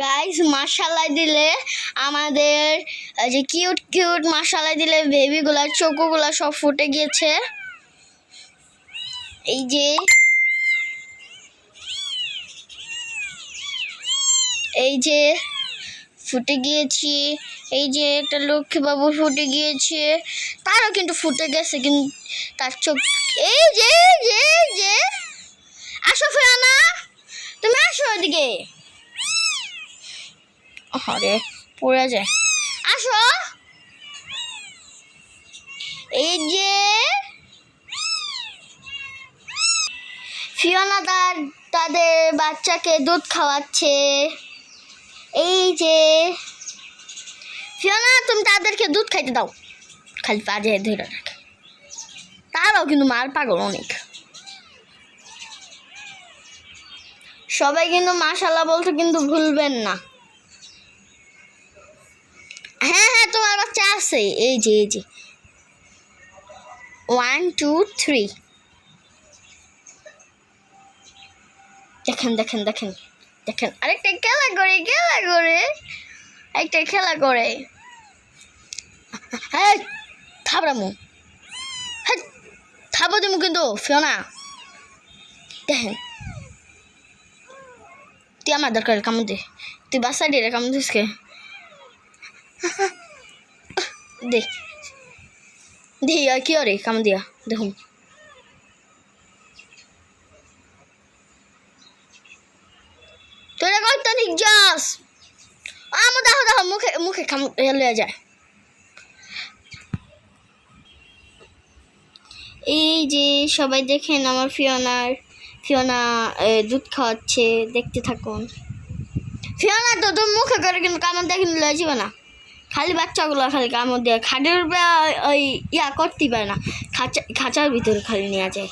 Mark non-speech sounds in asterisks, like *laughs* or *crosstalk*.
Guys মশালা দিলে আমাদের যে কিউট কিউট মশালা দিলে বেবিগুলার চোখগুলা সব ফুটে গিয়েছে এই যে এই যে ফুটে গিয়েছি এই যে একটা লক্ষ্মীবাবু ফুটে গিয়েছে তারও কিন্তু ফুটে গেছে, কিন্তু তার চোখ এই যে যে এই যে আসো ফেরানা তুমি আসো ওদিকে আরে পড়ে যায়। আসো। এই যে ফিওনা তার, তাদের বাচ্চাকে দুধ খাওয়াচ্ছে। এই যে ফিওনা, তুমি তাদেরকে দুধ খাইতে দাও। খালি পাজে ধরে রাখে। তারাও কিন্তু মার পাগল অনেক। সবাই কিন্তু মাশাল্লাহ বলতে কিন্তু ভুলবেন না। হ্যাঁ হ্যাঁ তোমার বাচ্চা আছে। এই যে এই যে। ওয়ান টু থ্রি দেখেন দেখেন দেখেন দেখেন। আরেকটা খেলা করে খেলা করে। একটা খেলা করে। হ্যাঁ থাবড়ামু। হ্যাঁ থাবো দিমু কিন্তু, ফিওনা। দেখেন। তুই আমার দরকার কামড় দে। তুই বাসা দিয়ে কামড় দিসকে দে *laughs* দে আর কি রে কামড় দিয়া, দেখুন। তোরা কত নিক যাস আমার দেখো দেখো মুখে মুখে কামড় লয়ে যায়। এই যে সবাই দেখেন আমার ফিওনার, ফিওনা দুধ খাওয়াচ্ছে, দেখতে থাকুন। ফিওনা তো তোর মুখে করে কিন্তু কামড় দেখে লয়ে যাবে না। খালি বাচ্চাগুলো খালি কামড় মধ্যে খাটের উপরে ওই ইয়া করতেই পারে না, খাঁচা খাঁচার ভিতরে খালি নেওয়া যায়।